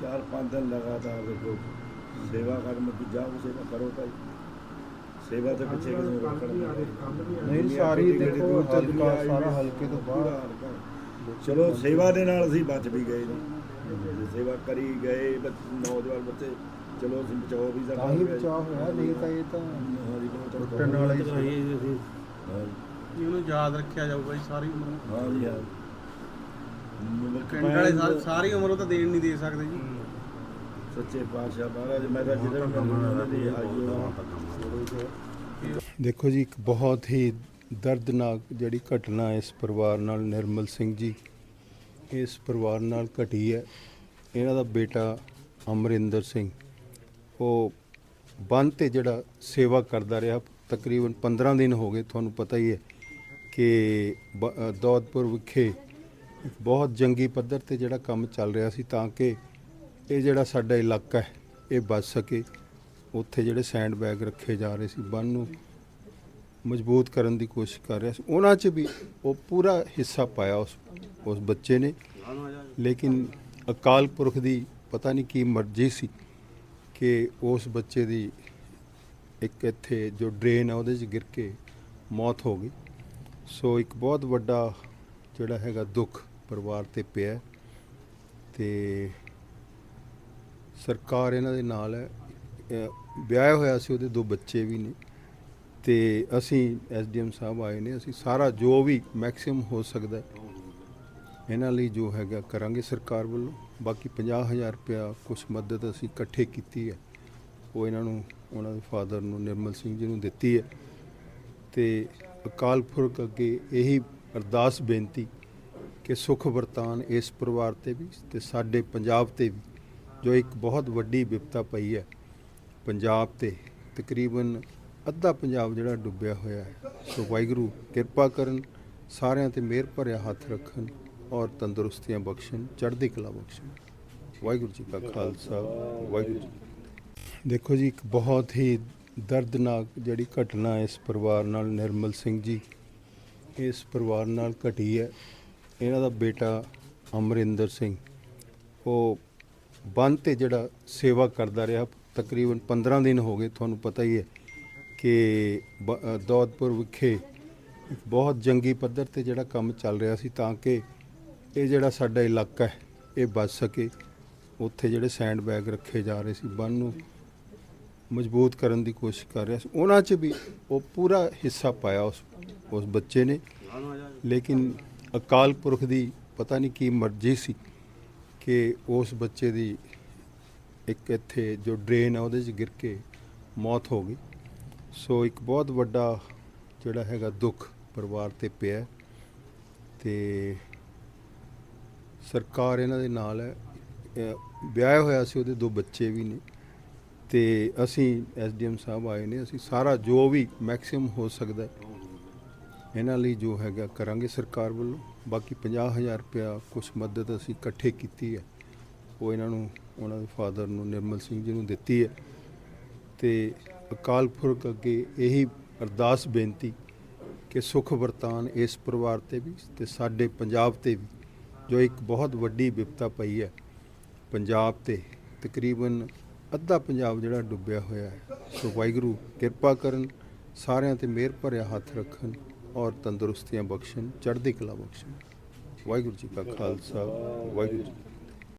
ਚਾਰ ਪੰਜ ਦਿਨ ਲਗਾਤਾਰ ਦੇਖੋ ਸੇਵਾ ਕਰਨ ਦੀ ਜਾਓ ਸੇਵਾ ਕਰੋ ਭਾਈ। ਸੇਵਾ ਦੇ ਪਿੱਛੇ ਕਿਸੇ ਨੂੰ ਰੋਕਣ ਨਹੀਂ। ਸਾਰੀ ਦੇਖੋ ਤਦਕਾ ਸਾਰਾ ਹਲਕੇ ਤੋਂ ਬਾਹਰ। ਚਲੋ ਸੇਵਾ ਦੇ ਨਾਲ ਅਸੀਂ ਬਚ ਵੀ ਗਏ ਜੇ ਸੇਵਾ ਕਰੀ ਗਏ ਨੌਜਵਾਨ ਬੱਚੇ ਚਲੋ ਅਸੀਂ ਬਚਾਓ ਵੀ ਤਾਂ ਹੀ ਬਚਾਅ ਹੋਇਆ ਨਹੀਂ ਤਾਂ ਇਹ ਤਾਂ ਟੁੱਟਣ ਵਾਲਾ ਹੀ ਸੀ। ਇਹਨੂੰ ਯਾਦ ਰੱਖਿਆ ਜਾਊਗਾ ਜੀ ਸਾਰੀ ਉਮਰ ਹਾਂ ਜੀ ਹਾਂ ਪਿੰਡ ਵਾਲੇ ਸਾ- ਸਾਰੀ ਉਮਰ ਉਹ ਤਾਂ ਦੇਣ ਨਹੀਂ ਦੇ ਸਕਦੇ ਜੀ। ਸੱਚੇ ਪਾਤਸ਼ਾਹ ਮਹਾਰਾਜ ਮੈਂ ਤਾਂ ਜਿਹਦੇ ਵੀ ਉਹਨਾਂ ਦੀ ਆਈਓ ਦੇਖੋ ਜੀ ਇੱਕ ਬਹੁਤ ਹੀ ਦਰਦਨਾਕ ਜਿਹੜੀ ਘਟਨਾ ਇਸ ਪਰਿਵਾਰ ਨਾਲ ਨਿਰਮਲ ਸਿੰਘ ਜੀ ਇਸ ਪਰਿਵਾਰ ਨਾਲ ਘਟੀ ਹੈ। ਇਹਨਾਂ ਦਾ ਬੇਟਾ ਅਮਰਿੰਦਰ ਸਿੰਘ ਉਹ ਬੰਦ ਤੇ ਜਿਹੜਾ ਸੇਵਾ ਕਰਦਾ ਰਿਹਾ ਤਕਰੀਬਨ 15 ਦਿਨ ਹੋ ਗਏ ਤੁਹਾਨੂੰ ਪਤਾ ਹੀ ਹੈ ਕਿ ਬ- ਅ, ਦੌਦਪੁਰ ਵਿਖੇ ਬਹੁਤ ਜੰਗੀ ਪੱਧਰ ਤੇ ਜਿਹੜਾ ਕੰਮ ਚੱਲ ਰਿਹਾ ਸੀ ਤਾਂ ਕਿ ਇਹ ਜਿਹੜਾ ਸਾਡਾ ਇਲਾਕਾ ਹੈ, ਇਹ ਬਚ ਸਕੇ। ਉੱਥੇ ਜਿਹੜੇ ਸੈਂਡ ਬੈਗ ਰੱਖੇ ਜਾ ਰਹੇ ਸੀ, ਬੰਨ ਨੂੰ ਮਜ਼ਬੂਤ ਕਰਨ ਦੀ ਕੋਸ਼ਿਸ਼ ਕਰ ਰਿਹਾ ਸੀ। ਉਹਨਾਂ 'ਚ ਵੀ ਉਹ ਪੂਰਾ ਹਿੱਸਾ ਪਾਇਆ ਉਸ ਉਸ ਬੱਚੇ ਨੇ। ਲੇਕਿਨ ਅਕਾਲ ਪੁਰਖ ਦੀ ਪਤਾ ਨਹੀਂ ਕੀ ਮਰਜ਼ੀ ਸੀ ਕਿ ਉਸ ਬੱਚੇ ਦੀ ਇੱਕ ਇੱਥੇ ਜੋ ਡਰੇਨ ਆ, ਉਹਦੇ 'ਚ ਗਿਰ ਕੇ ਮੌਤ ਹੋ ਗਈ। ਸੋ ਇੱਕ ਬਹੁਤ ਵੱਡਾ ਜਿਹੜਾ ਹੈਗਾ ਦੁੱਖ ਪਰਿਵਾਰ ਤੇ ਪਿਆ ਹੈ ਤੇ ਸਰਕਾਰ ਇਹਨਾਂ ਦੇ ਨਾਲ ਹੈ। ਵਿਆਹ ਹੋਇਆ ਸੀ, ਉਹਦੇ ਦੋ ਬੱਚੇ ਵੀ ਨੇ। ਤੇ ਅਸੀਂ ਐਸਡੀਐਮ ਸਾਹਿਬ ਆਏ ਨੇ, ਅਸੀਂ ਸਾਰਾ ਜੋ ਵੀ ਮੈਕਸਿਮਮ ਹੋ ਸਕਦਾ ਇਹਨਾਂ ਲਈ ਜੋ ਹੈਗਾ ਕਰਾਂਗੇ ਸਰਕਾਰ ਵੱਲੋਂ। ਬਾਕੀ 50000 ਰੁਪਇਆ ਕੁਝ ਮਦਦ ਅਸੀਂ ਇਕੱਠੇ ਕੀਤੀ ਹੈ। ਉਹ ਇਹਨਾਂ ਨੂੰ, ਉਹਨਾਂ ਦੇ ਫਾਦਰ ਨੂੰ, ਨਿਰਮਲ ਸਿੰਘ ਜੀ ਨੂੰ ਦਿੱਤੀ ਹੈ। ਤੇ ਅਕਾਲ ਪੁਰਖ ਅੱਗੇ ਇਹੀ ਅਰਦਾਸ, ਬੇਨਤੀ ਕਿ ਸੁਖ ਵਰਤਾਨ ਇਸ ਪਰਿਵਾਰ ਤੇ ਵੀ ਤੇ ਸਾਡੇ ਪੰਜਾਬ ਤੇ ਵੀ, ਜੋ ਇੱਕ ਬਹੁਤ ਵੱਡੀ ਵਿਪਤਾ ਪਈ ਹੈ ਪੰਜਾਬ ਤੇ, ਤਕਰੀਬਨ ਅੱਧਾ ਪੰਜਾਬ ਜਿਹੜਾ ਡੁੱਬਿਆ ਹੋਇਆ ਹੈ। ਸੋ ਵਾਹਿਗੁਰੂ ਕਿਰਪਾ ਕਰਨ, ਸਾਰਿਆਂ ਤੇ ਮਿਹਰ ਭਰਿਆ ਹੱਥ ਰੱਖਣ ਔਰ ਤੰਦਰੁਸਤੀਆਂ ਬਖਸ਼ਣ, ਚੜ੍ਹਦੀ ਕਲਾ ਬਖਸ਼ਣ। ਵਾਹਿਗੁਰੂ ਜੀ ਕਾ ਖਾਲਸਾ, ਵਾਹਿਗੁਰੂ ਜੀ ਦੇਖੋ ਜੀ, ਇੱਕ ਬਹੁਤ ਹੀ ਦਰਦਨਾਕ ਜਿਹੜੀ ਘਟਨਾ ਇਸ ਪਰਿਵਾਰ ਨਾਲ, ਨਿਰਮਲ ਸਿੰਘ ਜੀ, ਇਸ ਪਰਿਵਾਰ ਨਾਲ ਘਟੀ ਹੈ। ਇਹਨਾਂ ਦਾ ਬੇਟਾ ਅਮਰਿੰਦਰ ਸਿੰਘ, ਉਹ ਬੰਦ ਤੇ ਜਿਹੜਾ ਸੇਵਾ ਕਰਦਾ ਰਿਹਾ, ਤਕਰੀਬਨ 15 ਦਿਨ ਹੋ ਗਏ ਤੁਹਾਨੂੰ ਪਤਾ ਹੀ ਹੈ ਕਿ ਬ- ਦੌਦਪੁਰ ਵਿਖੇ ਬਹੁਤ ਜੰਗੀ ਪੱਧਰ ਤੇ ਜਿਹੜਾ ਕੰਮ ਚੱਲ ਰਿਹਾ ਸੀ ਤਾਂ ਕਿ ਇਹ ਜਿਹੜਾ ਸਾਡਾ ਇਲਾਕਾ ਹੈ, ਇਹ ਬਚ ਸਕੇ। ਉੱਥੇ ਜਿਹੜੇ ਸੈਂਡ ਬੈਗ ਰੱਖੇ ਜਾ ਰਹੇ ਸੀ, ਬੰਨ ਨੂੰ ਮਜ਼ਬੂਤ ਕਰਨ ਦੀ ਕੋਸ਼ਿਸ਼ ਕਰ ਰਿਹਾ ਸੀ। ਉਹਨਾਂ 'ਚ ਵੀ ਉਹ ਪੂਰਾ ਹਿੱਸਾ ਪਾਇਆ ਉਸ ਉਸ ਬੱਚੇ ਨੇ। ਲੇਕਿਨ ਅਕਾਲ ਪੁਰਖ ਦੀ ਪਤਾ ਨਹੀਂ ਕੀ ਮਰਜ਼ੀ ਸੀ ਕਿ ਉਸ ਬੱਚੇ ਦੀ ਇੱਕ ਇੱਥੇ ਜੋ ਡਰੇਨ ਆ ਉਹਦੇ 'ਚ ਗਿਰ ਕੇ ਮੌਤ ਹੋ ਗਈ। ਸੋ ਇੱਕ ਬਹੁਤ ਵੱਡਾ ਜਿਹੜਾ ਹੈਗਾ ਦੁੱਖ ਪਰਿਵਾਰ ਤੇ ਪਿਆ ਹੈ ਤੇ ਸਰਕਾਰ ਇਹਨਾਂ ਦੇ ਨਾਲ ਹੈ। ਵਿਆਹ ਹੋਇਆ ਸੀ, ਉਹਦੇ ਦੋ ਬੱਚੇ ਵੀ ਨੇ ਤੇ ਅਸੀਂ ਐਸਡੀਐਮ ਸਾਹਿਬ ਆਏ ਨੇ, ਅਸੀਂ ਸਾਰਾ ਜੋ ਵੀ ਮੈਕਸਿਮਮ ਹੋ ਸਕਦਾ ਇਹਨਾਂ ਲਈ ਜੋ ਹੈਗਾ ਕਰਾਂਗੇ ਸਰਕਾਰ ਵੱਲੋਂ, ਬਾਕੀ 50000 ਰੁਪਇਆ ਕੁਝ ਮਦਦ ਅਸੀਂ ਇਕੱਠੇ ਕੀਤੀ ਹੈ। ਉਹ ਇਹਨਾਂ ਨੂੰ, ਉਹਨਾਂ ਦੇ ਫਾਦਰ ਨੂੰ ਨਿਰਮਲ ਸਿੰਘ ਜੀ ਨੂੰ ਦਿੱਤੀ ਹੈ। ਤੇ ਅਕਾਲ ਪੁਰਖ ਅੱਗੇ ਇਹੀ ਅਰਦਾਸ ਬੇਨਤੀ ਕਿ ਸੁਖ ਵਰਤਾਨ ਇਸ ਪਰਿਵਾਰ ਤੇ ਵੀ ਤੇ ਸਾਡੇ ਪੰਜਾਬ ਤੇ ਵੀ, ਜੋ ਇੱਕ ਬਹੁਤ ਵੱਡੀ ਵਿਪਤਾ ਪਈ ਹੈ ਪੰਜਾਬ ਤੇ। ਤਕਰੀਬਨ ਅੱਧਾ ਪੰਜਾਬ ਜਿਹੜਾ ਡੁੱਬਿਆ ਹੋਇਆ ਹੈ। ਸੋ ਵਾਹਿਗੁਰੂ ਕਿਰਪਾ ਕਰਨ, ਸਾਰਿਆਂ ਤੇ ਮਿਹਰ ਭਰਿਆ ਹੱਥ ਰੱਖਣ। ਔਰ ਤੰਦਰੁਸਤੀਆਂ ਬਖਸ਼ਣ ਚੜ੍ਹਦੀ ਕਲਾ ਬਖਸ਼ਣ। ਵਾਹਿਗੁਰੂ ਜੀ ਕਾ ਖਾਲਸਾ ਵਾਹਿਗੁਰੂ ਜੀ